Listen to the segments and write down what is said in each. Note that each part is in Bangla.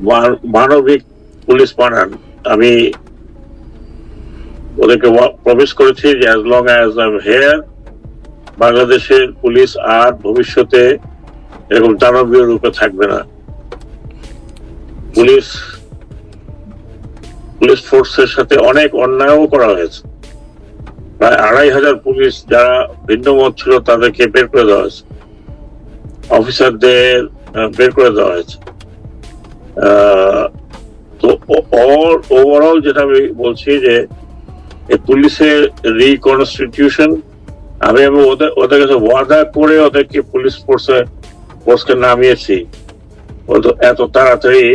মান- মানবিক পুলিশ বানান। আমি ওদেরকে প্রমিস করেছি যে as long as I here বাংলাদেশের পুলিশ আর ভবিষ্যতে এরকম দানবীয় রূপে থাকবে না। পুলিশ পুলিশ ফোর্সের সাথে অনেক অন্যায়ও করা হয়েছে। প্রায় আড়াই হাজার পুলিশ যারা ভিন্ন মত ছিল তাদেরকে বের করে দেওয়া হয়েছে। অফিসারদের বের করে দেওয়া হয়েছে। তো ওভারঅল যেটা আমি বলছি যে পুলিশের রিকনস্টিটিউশন আমি আমি ওদের ওদের কাছে ওয়াদা করে ওদেরকে পুলিশ ফোর্সে ফোর্সকে নামিয়েছি। এত তাড়াতাড়ি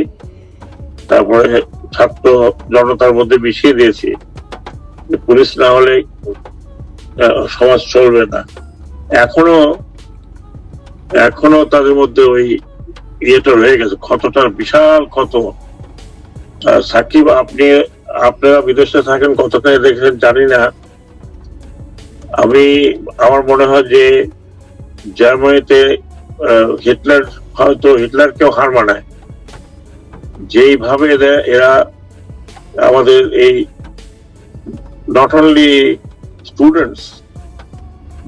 তারপরে ছাত্র জনতার মধ্যে মিশিয়ে দিয়েছি। পুলিশ না হলে সমাজ চলবে না। এখনও এখনও তাদের মধ্যে ওই ইয়েটা রয়ে গেছে ক্ষতটার বিশাল ক্ষত সাকিব, আপনি, আপনারা বিদেশে থাকেন, কতটা দেখেছেন জানি না। আমি, আমার মনে হয় যে জার্মানিতে হিটলার, হয়তো হিটলারকেও হার মানায়। যেইভাবে এরা আমাদের এই নট অনলি স্টুডেন্টস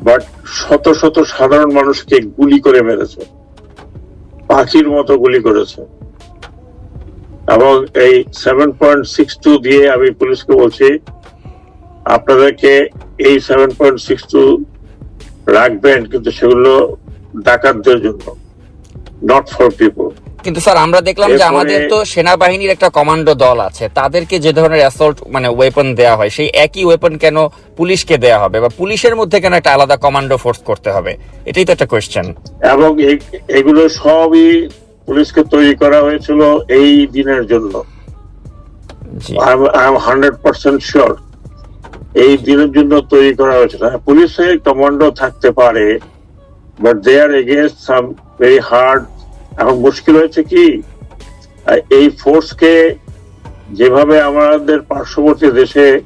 বাট শত শত সাধারণ মানুষকে গুলি করে মেরেছে। পাখির মতো গুলি করেছে। এবং এই সেভেন পয়েন্ট সিক্স টু দিয়ে আমি পুলিশকে বলছি, আপনাদেরকে এই সেভেন পয়েন্ট সিক্স টু রাখবেন, কিন্তু সেগুলো ডাকাতদের জন্য নট ফর পিপল কিন্তু স্যার আমরা দেখলাম যে আমাদের তো সেনাবাহিনীর একটা কমান্ডো দল আছে। তাদেরকে যে ধরনের অ্যাসল্ট মানে ওয়েপন দেওয়া হয় সেই একই ওয়েপন কেন পুলিশকে দেওয়া হবে? বা পুলিশের মধ্যে কেন একটা আলাদা কমান্ডো ফোর্স করতে হবে? এটাই তো একটা কোয়েশ্চেন এবং এগুলো সবই পুলিশকে তৈরি করা হয়েছিল এই দিনের জন্য। জি। I am hundred percent sure এই দিনের জন্য তৈরি করা হয়েছিল। হ্যাঁ, পুলিশের কমান্ডো থাকতে পারে but they are against some very hard এখন মুশকিল হয়েছে কি এই ফোর্সকে যেভাবে আমাদের পার্শ্ববর্তী দেশে,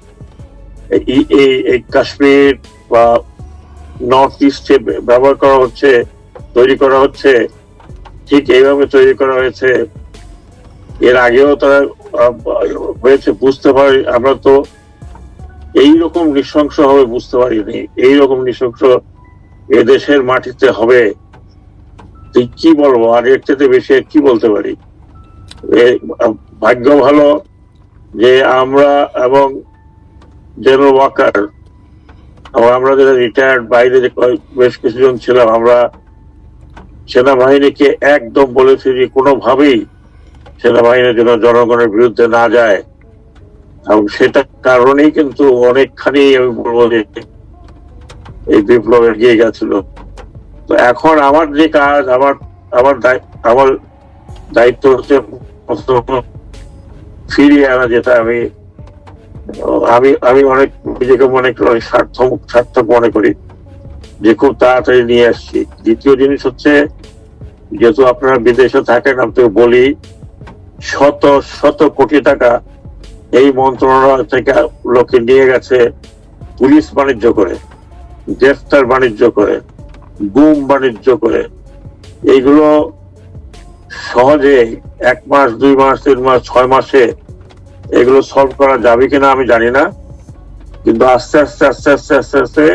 এই- কাশ্মীর বা নর্থ ইস্টে ব্যবহার করা হচ্ছে, তৈরি করা হচ্ছে, ঠিক এইভাবে তৈরি করা হয়েছে, এর আগেও তারা হয়েছে, বুঝতে পারি, আমরা তো এইরকম নৃশংস হবে বুঝতে পারিনি, এইরকম নৃশংস এদেশের মাটিতে হবে কি বলব? আর এর থেকে বেশি কি বলতে পারি? ভাগ্য ভালো যে আমরা এবং জেনারেল ওয়াকার আমরা যারা রিটায়ার্ড বাইরে বেশ কিছুজন ছিলাম, আমরা সেনাবাহিনীকে একদম বলেছি যে কোনোভাবেই সেনাবাহিনী যেন জনগণের বিরুদ্ধে না যায়। এবং সেটা কারণেই কিন্তু অনেকখানি আমি বলব যে এই বিপ্লব এগিয়ে গেছিল। তো এখন আমার যে কাজ, আমার আমার আমার দায়িত্ব হচ্ছে ফিরিয়ে আনা, যেটা আমি আমি আমি অনেক, নিজেকে মনে করি সার্থক সার্থক মনে করি, যে খুব তাড়াতাড়ি নিয়ে আসছি। দ্বিতীয় জিনিস হচ্ছে, যেহেতু আপনারা বিদেশে থাকেন আপনাকে বলি, শত শত কোটি টাকা এই মন্ত্রণালয় থেকে লোকে নিয়ে গেছে পুলিশ বাণিজ্য করে, গ্রেফতার বাণিজ্য করে। গুম বাণিজ্য করে। এইগুলো সহজে এক মাস, দুই মাস, তিন মাস, ছয় মাসে এগুলো সলভ করা যাবে কিনা আমি জানি না। কিন্তু আস্তে আস্তে আস্তে আস্তে আস্তে আস্তে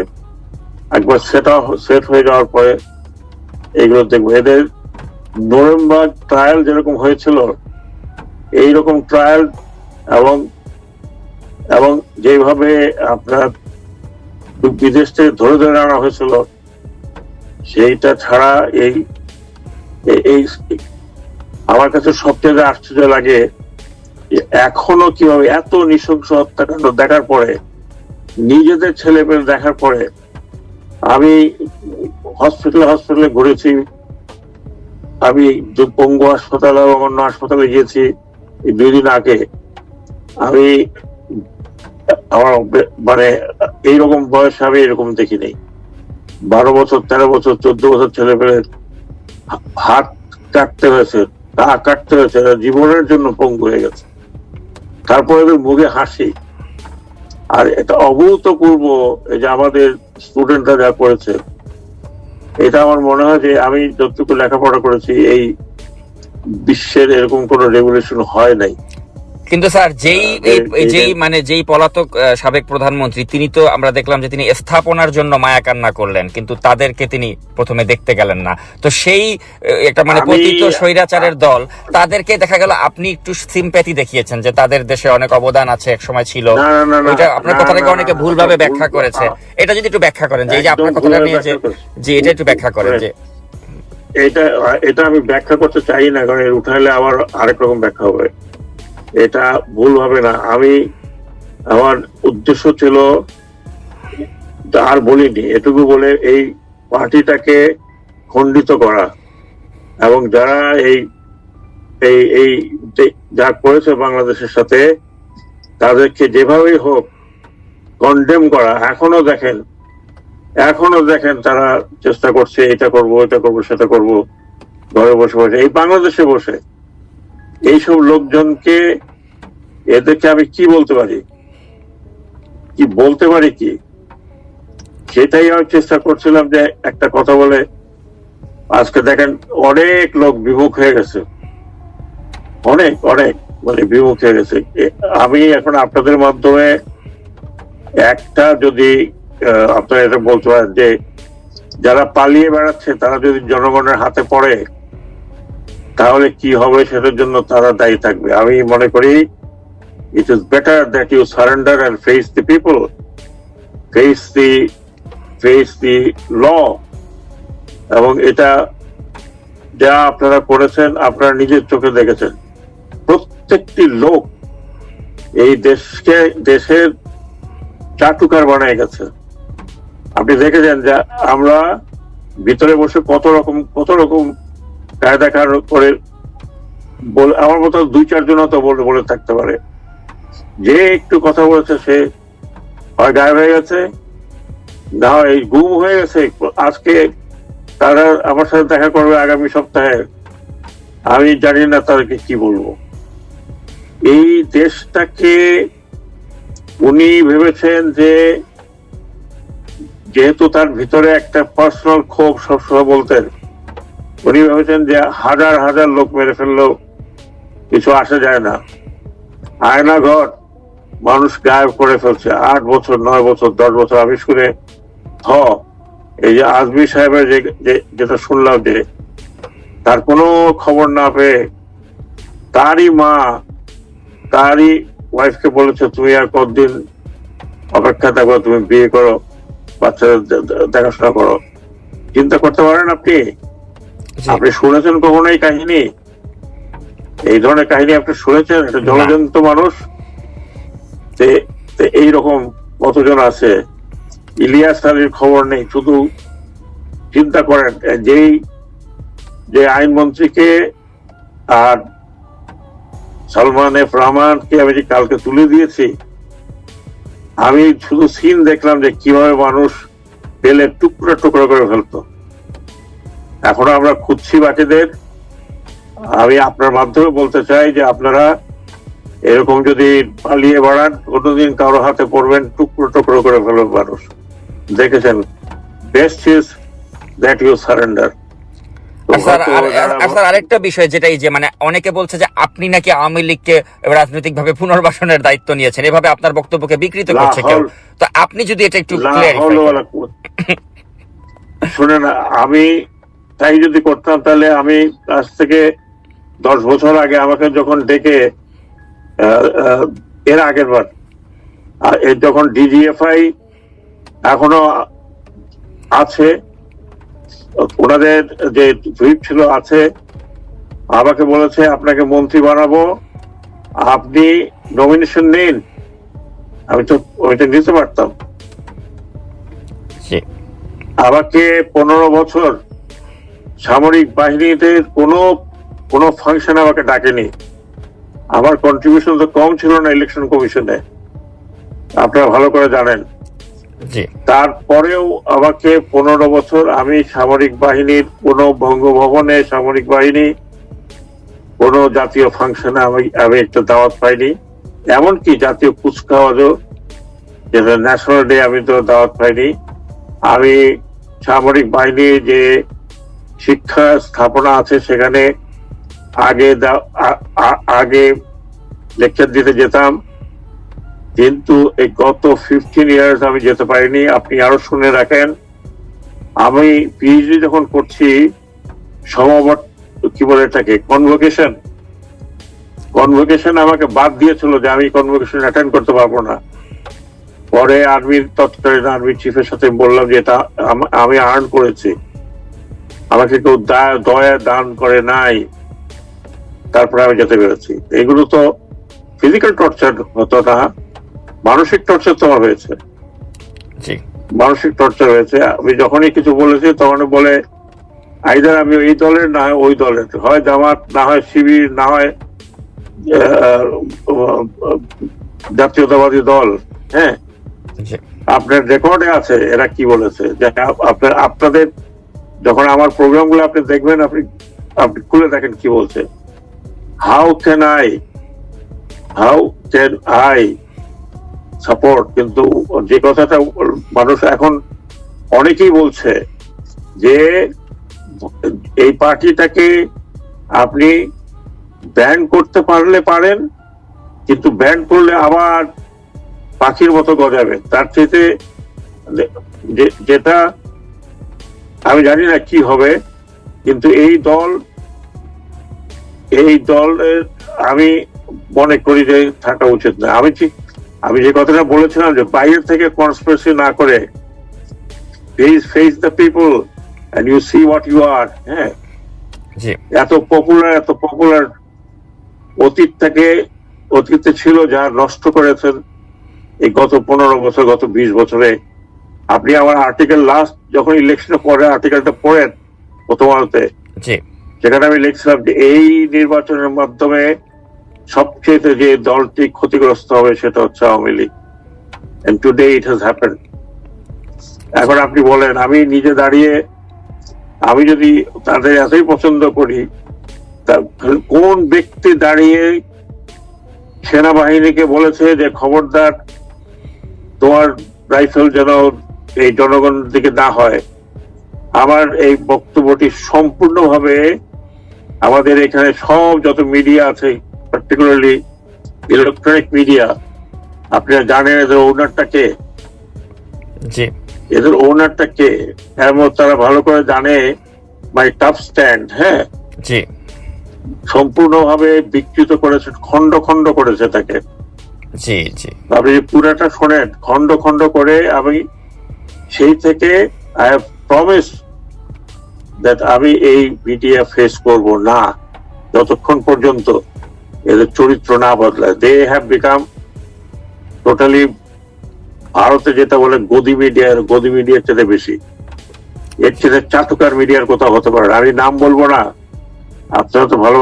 একবার সেটা সেট হয়ে যাওয়ার পরে এগুলো দেখব। এদের নভেম্বর ট্রায়াল যেরকম হয়েছিল, এইরকম ট্রায়াল এবং এবং যেভাবে আপনার বিদেশ থেকে ধরে ধরে আনা হয়েছিল সেইটা ছাড়া এই এই- আমার কাছে সবচেয়ে আশ্চর্য লাগে এখনও কীভাবে এত নৃশংস হত্যাকাণ্ড দেখার পরে, নিজেদের ছেলে পেলে দেখার পরে, আমি হসপিটালে হসপিটালে ঘুরেছি, আমি পঙ্গু হাসপাতাল এবং অন্য হাসপাতালে গিয়েছি দুই দিন আগে। আমি, আমার মানে এইরকম বয়সে আমি এরকম দেখি নাই বারো বছর, তেরো বছর, চোদ্দ বছর ছেলে পেলে হাত কাটতে হয়েছে পা কাটতে হয়েছে জীবনের জন্য পঙ্গু হয়ে গেছে। তারপরে মুখে হাসি। আর এটা অভূতপূর্ব এই যে আমাদের স্টুডেন্টরা যা করেছে, এটা আমার মনে হয় যে আমি যতটুকু লেখাপড়া করেছি, এই বিশ্বের এরকম কোন রেগুলেশন হয় নাই। কিন্তু স্যার যেই যেই মানে যেই পলাতক সাবেক প্রধানমন্ত্রী তিনি তো আমরা দেখলাম যে তিনি স্থাপনার জন্য মায়া কান্না করলেন কিন্তু তাদেরকে তিনি প্রথমে দেখতে গেলেন না। তো সেই একটা মানে পতিত স্বৈরাচারের দল তাদেরকে দেখা গেল আপনি একটু সিম্প্যাথি দেখিয়েছেন যে তাদের দেশে অনেক অবদান আছে এক সময় ছিল। এটা আপনার কথাটাকে অনেকে ভুলভাবে ব্যাখ্যা করেছে। এটা যদি একটু ব্যাখ্যা করেন যে এই যে আপনার কথাটা নিয়ে যে। জি এটা একটু ব্যাখ্যা করেন যে এটা এটা আমি ব্যাখ্যা করতে চাই না কারণ এর উঠাইলে আবার আরেক রকম ব্যাখ্যা হবে। এটা ভুল হবে না। আমি আমার উদ্দেশ্য ছিল আর বলিনি, এটুকু বলে এই পার্টিটাকে খণ্ডিত করা এবং যারা এই এই এই যা করেছে বাংলাদেশের সাথে, তাদেরকে যেভাবেই হোক কন্ডেম করা, এখনও দেখেন এখনও দেখেন তারা চেষ্টা করছে, এটা করব এটা করব, সেটা করব, ঘরে বসে বসে, এই বাংলাদেশে বসে। এইসব লোকজনকে এদেরকে আমি কি বলতে পারি? কি বলতে পারি কি? সেটাই আমি চেষ্টা করছিলাম যে একটা কথা বলে আজকে দেখেন অনেক লোক বিমুখ হয়ে গেছে। অনেক অনেক মানে বিমুখ হয়ে গেছে। আমি এখন আপনাদের মাধ্যমে একটা যদি আপনারা এটা বলতে পারেন যে যারা পালিয়ে বেড়াচ্ছে, তারা যদি জনগণের হাতে পড়ে তাহলে কি হবে সেটার জন্য তারা দায়ী থাকবে? আমি মনে করি it is better that you surrender and face the people face the face the law এবং এটা যা আপনারা করেছেন, আপনারা নিজের চোখে দেখেছেন। প্রত্যেকটি লোক এই দেশকে, দেশের চাটুকার বানায় গেছে। আপনি দেখেছেন যে আমরা ভিতরে বসে কত রকম কত রকম কায়দা কার করে আমার মতো দুই চারজন তো বলে বলে থাকতে পারে। যে একটু কথা বলেছে, সে হয় গায়েব হয়ে গেছে। না হয় এই গুম হয়ে গেছে। আজকে তারা আমার সাথে দেখা করবে আগামী সপ্তাহে। আমি জানি না তাদেরকে কি বলব। এই দেশটাকে উনি ভেবেছেন যে যেহেতু তার ভিতরে একটা পার্সোনাল ক্ষোভ সবসময় বলতেন উনি ভেবেছেন যে হাজার হাজার লোক মেরে ফেললেও কিছু আসে যায় না। আয়না ঘর মানুষ গায়েব করে ফেলছে। আট বছর, নয় বছর, দশ বছর। আমি করে হ, এই যে আজমি সাহেবের যে যেটা শুনলাম যে তার কোনো খবর না পেয়ে তারই মা, তারই ওয়াইফকে বলেছে, তুমি আর কতদিন অপেক্ষা থাকো, তুমি বিয়ে করো, বাচ্চাদের দেখাশোনা করো। চিন্তা করতে পারেন আপনি। আপনি শুনেছেন কখনো এই কাহিনী? এই ধরনের কাহিনী আপনি শুনেছেন? এটা জলজন্ত মানুষ এইরকম কতজন আছে? ইলিয়াস আলীর খবর নেই শুধু চিন্তা করেন যেই যে আইনমন্ত্রীকে আর সালমান এফ রহমানকে আমি যে কালকে তুলে দিয়েছি আমি শুধু সিন দেখলাম যে কীভাবে মানুষ পেলে টুকরো টুকরো করে ফেলতো। এখনও আমরা খুঁজছি বাকিদের। আমি আপনার মাধ্যমে বলতে চাই যে আপনারা এরকম যদি পালিয়ে বাড়ান কোনোদিন কারও হাতে পড়বেন টুকরো টুকরো করে ফেলবেন মানুষ। দেখেছেন? Best is that you surrender sir আরেকটা বিষয় যেটা এই যে মানে অনেকে বলছে যে আপনি নাকি আওয়ামী লীগকে রাজনৈতিক ভাবে পুনর্বাসনের দায়িত্ব নিয়েছেন। এভাবে আপনার বক্তব্যকে বিকৃত করছে কেউ। তো আপনি যদি এটা একটু হাওলা শুনেন আমি তাই যদি করতাম তাহলে আমি আজ থেকে দশ বছর আগে আমাকে যখন ডেকে এর আগের বার যখন ডিজিএফআই এখনও আছে ওনাদের যে হুইপ ছিল আছে আমাকে বলেছে আপনাকে মন্ত্রী বানাবো আপনি নমিনেশন নিন। আমি তো ওইটা নিতে পারতাম। আমাকে পনেরো বছর সামরিক বাহিনীতে কোনো কোনো ফাংশন আমাকে ডাকেনি। আমার কন্ট্রিবিউশন তো কম ছিল না ইলেকশন কমিশনে আপনারা ভালো করে জানেন। জি। তারপরেও আমাকে পনেরো বছর আমি সামরিক বাহিনীর কোনো বঙ্গভবনে সামরিক বাহিনী কোনো জাতীয় ফাংশনে আমি আমি একটা দাওয়াত পাইনি। এমনকি জাতীয় কুচকাওয়াজও যেটা ন্যাশনাল ডে আমি তো দাওয়াত পাইনি। আমি সামরিক বাহিনীর যে শিক্ষা স্থাপনা আছে সেখানে আগে আগে লেকচার দিতে যেতাম। কিন্তু এই গত ফিফটিন ইয়ার্স আমি যেতে পারিনি। আপনি আরও শুনে রাখেন। আমি পিএইচডি যখন করছি সমাবর্ত কি বলে এটাকে? কনভোকেশন কনভোকেশন আমাকে বাদ দিয়েছিল যে আমি কনভোকেশন অ্যাটেন্ড করতে পারব না। পরে আর্মির তৎকালীন আর্মি চিফের সাথে বললাম যে এটা আমি আর্ন করেছি। আমাকে কেউ দা- দয়া দান করে নাই তারপরে আমি যেতে পেরেছি। এগুলো তো ফিজিক্যাল টর্চার হতো না মানসিক টর্চার তো আমার হয়েছে। জি। মানসিক টর্চার হয়েছে। আমি যখনই কিছু বলেছি তখন বলে আইদার আমি এই দলের না হয় ওই দলের। হয় জামাত না হয় শিবির না হয় জাতীয়তাবাদী দল। হ্যাঁ? আপনার রেকর্ডে আছে এরা কি বলেছে? যে আপনার আপনাদের যখন আমার প্রোগ্রামগুলো আপনি দেখবেন, আপনি আপনি খুলে দেখেন কি বলছে। How can I how can I support কিন্তু যে কথাটা মানুষ এখন অনেকেই বলছে যে এই পার্টিটাকে আপনি ব্যান করতে পারলে পারেন, কিন্তু ব্যান করলে আবার পাখির মতো গজাবে। তার চেয়ে যেটা আমি জানি না কি হবে কিন্তু এই দল এই দলের আমি মনে করি যে থাকা উচিত না। আমি ঠিক আমি যে কথাটা বলেছিলাম যে বাইরে থেকে কনস্পিরেসি না করে face face the people and you see what you are হ্যাঁ? এত পপুলার এত পপুলার অতীত থেকে অতীতে ছিল যা নষ্ট করেছেন এই গত পনেরো বছর গত বিশ বছরে। আপনি আমার আর্টিকেল লাস্ট যখন ইলেকশনের পরে আর্টিকেলটা পড়েন প্রথম আলোতে সেখানে আমি লিখছিলাম যে এই নির্বাচনের মাধ্যমে সবচেয়ে যে দলটি ক্ষতিগ্রস্ত হবে সেটা হচ্ছে Awami League. And today it has happen এখন আপনি বলেন আমি নিজে দাঁড়িয়ে আমি যদি তাদের এতই পছন্দ করি কোন ব্যক্তি দাঁড়িয়ে সেনাবাহিনীকে বলেছে যে খবরদার তোমার রাইফেল যেন এই জনগণের দিকে না হয় আমার এই বক্তব্যটি সম্পূর্ণভাবে আমাদের এখানে সব যত মিডিয়া আছে পার্টিকুলারলি ইলেকট্রনিক মিডিয়া আপনারা জানেন এদের ওনারটা কে? জি। এদের ওনারটা কে? এমন তারা ভালো করে জানে মাই টাফ স্ট্যান্ড হ্যাঁ? জি। সম্পূর্ণভাবে বিকৃত করেছে খন্ড খন্ড করেছে তাকে। জি জি। আপনি পুরাটা শোনেন খন্ড খন্ড করে আমি সেই থেকে আই হ্যাভ প্রমিস দ্যাট আমি এই মিডিয়া ফেস করব না, যতক্ষণ পর্যন্ত এদের চরিত্র না বদলায়। দে হ্যাভ বিকাম টোটালি ভারতে যেটা বলে গদি মিডিয়ার গদি মিডিয়ার চেয়ে বেশি। এর চেয়ে চাটুকার মিডিয়ার কোথাও হতে পারে। আমি নাম বলব না। আপনারা তো ভালো